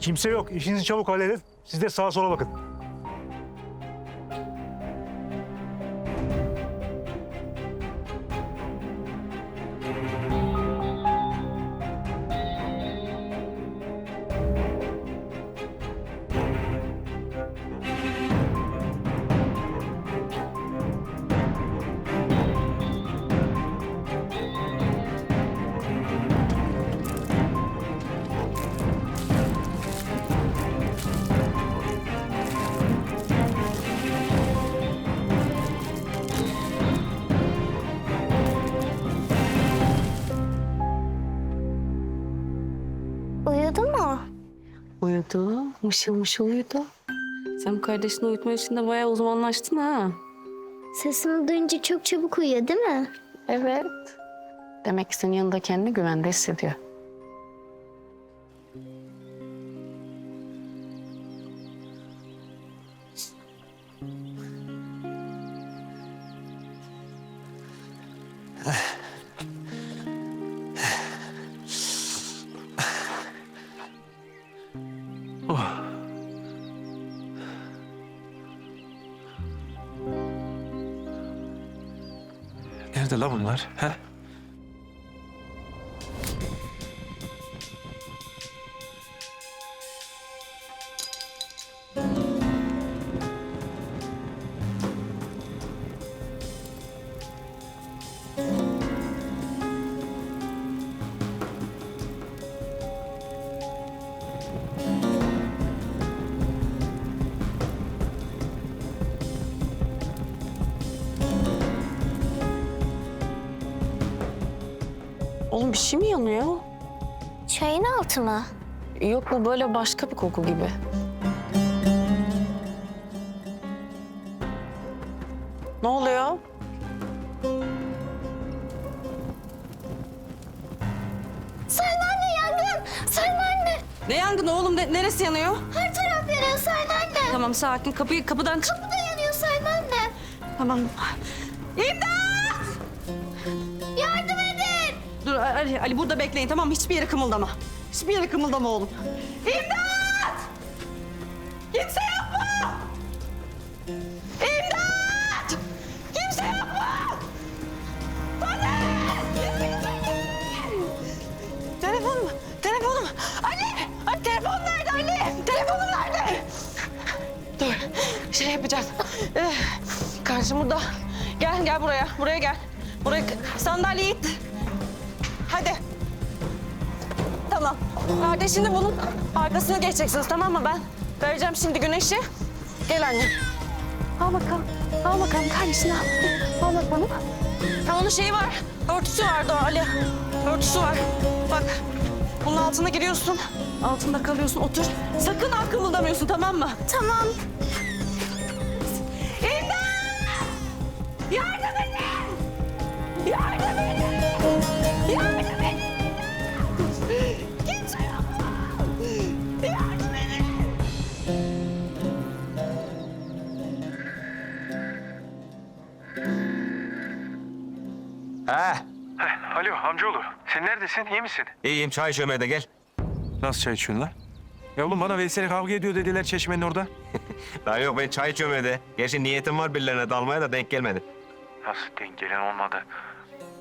Kimse yok. İşinizi çabuk halledin. Siz de sağa sola bakın. Uyudu. Mışıl mışıl uyudu. Sen kardeşini uyutma işinde bayağı uzmanlaştın ha. Sesini duyunca çok çabuk uyuyor değil mi? Evet. Demek ki senin yanında kendini güvende hissediyor. Nerede la bunlar? He? Bir şey mi yanıyor? Çayın altı mı? Yok bu böyle başka bir koku gibi. Ne oluyor? Sayın anne yangın! Sayın anne! Ne yangını oğlum? Ne- neresi yanıyor? Her taraf yanıyor Sayın anne! Tamam sakin. Kapıyı kapıdan çık. Da yanıyor Sayın anne! Tamam. İmdat! Ali, Ali burada bekleyin tamam mı? Hiçbir yere kımıldama. Hiçbir yere kımıldama oğlum. İmdat! Kimse mu? İmdat! Kimse mu? Polis! Telefonum, telefonum. Ali! Ali telefon nerede Ali? Telefonum nerede? Dur, şey yapacağız. Ee, karşım burada. Gel, gel buraya. Buraya gel. Buraya sandalye it. Hadi. Tamam. Kardeşini bunun arkasına geçeceksiniz tamam mı? Ben vereceğim şimdi güneşi. Gel anne. Al bakalım. Al bakalım kardeşini al. Al bakalım. Ha onun şeyi var. Örtüsü vardı o Ali. Örtüsü var. Bak. Bunun altına giriyorsun. Altında kalıyorsun. Otur. Sakın ha kımıldamıyorsun tamam mı? Tamam. Ha, Alo amcaoğlu. Sen neredesin? İyi misin? iyiyim çay içiyorum evde gel. Nasıl çay içiyorsun lan? Ya oğlum bana Veysel kavga ediyor dediler çeşmenin orada. Daha yok ben çay içiyorum evde. Gerçi niyetim var birilerine dalmaya da denk gelmedi. Nasıl denk gelen olmadı?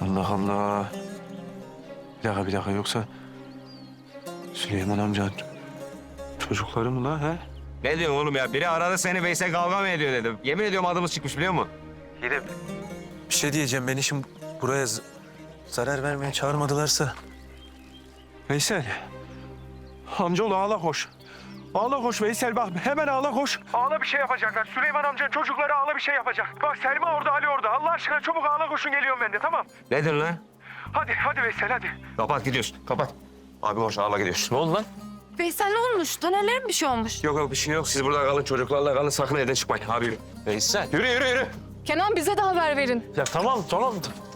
Allah Allah. Bir dakika bir dakika yoksa... Süleyman amca çocukları mı la he? Ne diyorsun oğlum ya? Biri aradı seni Veysel kavga mı ediyor dedim. Yemin ediyorum adımız çıkmış biliyor musun? Bir şey diyeceğim beni şimdi buraya zarar vermeye çağırmadılarsa. Veysel. Amcaoğlu ağla koş. Ağla koş Veysel bak hemen ağla koş. Ağla bir şey yapacaklar. Süleyman amcanın çocukları ağla bir şey yapacak. Bak Selma orada Ali orada. Allah aşkına çabuk ağla koşun geliyorum ben de tamam. Ne diyorsun lan? Hadi hadi Veysel hadi. Kapat gidiyoruz kapat. Abi hoş ağla gidiyoruz. Ne oldu lan? Veysel ne olmuş? Taner'lere mi bir şey olmuş? Yok yok bir şey yok. Siz burada kalın çocuklarla kalın sakın evden çıkmayın. Abi. Veysel. Yürü yürü yürü. Kenan bize de haber verin. Ya tamam tamam.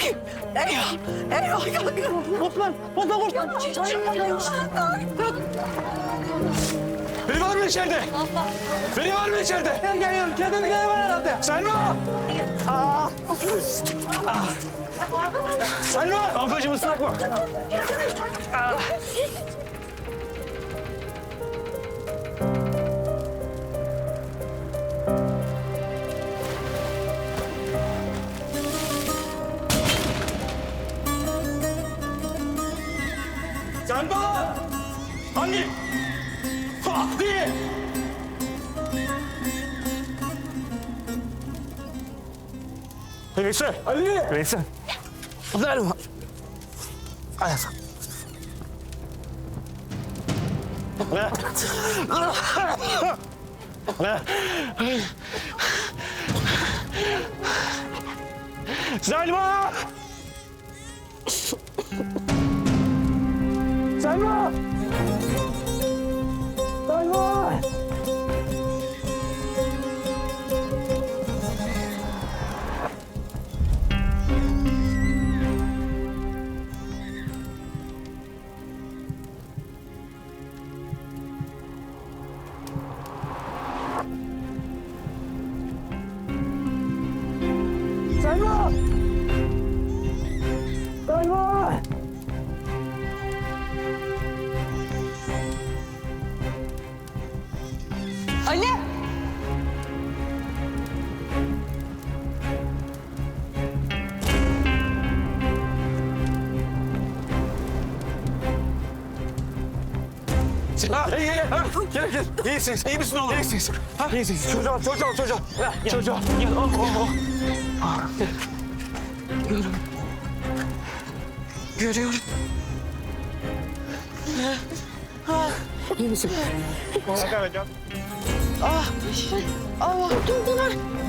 Eyvah! Eyvah! Kalk! Osman! Osman koş! Biri var mı içeride? Biri var mı içeride? Gel geliyorum. Kendini gel var herhalde. Selma! Selma! Ablacığım ıslak mı? Selma! Anne! Fatih! Veysel. Ali! Veysel. Selma! Selma! Selma! Selma! Gel, gel. İyisiniz, iyi misin oğlum? İyisiniz. Ha, iyisiniz. Çocuğa, çocuğa, çocuğa. Gel, çocuğa. Gel, oh, oh, oh. Görüyorum. İyi misin? Ah! Allah! Dur dur!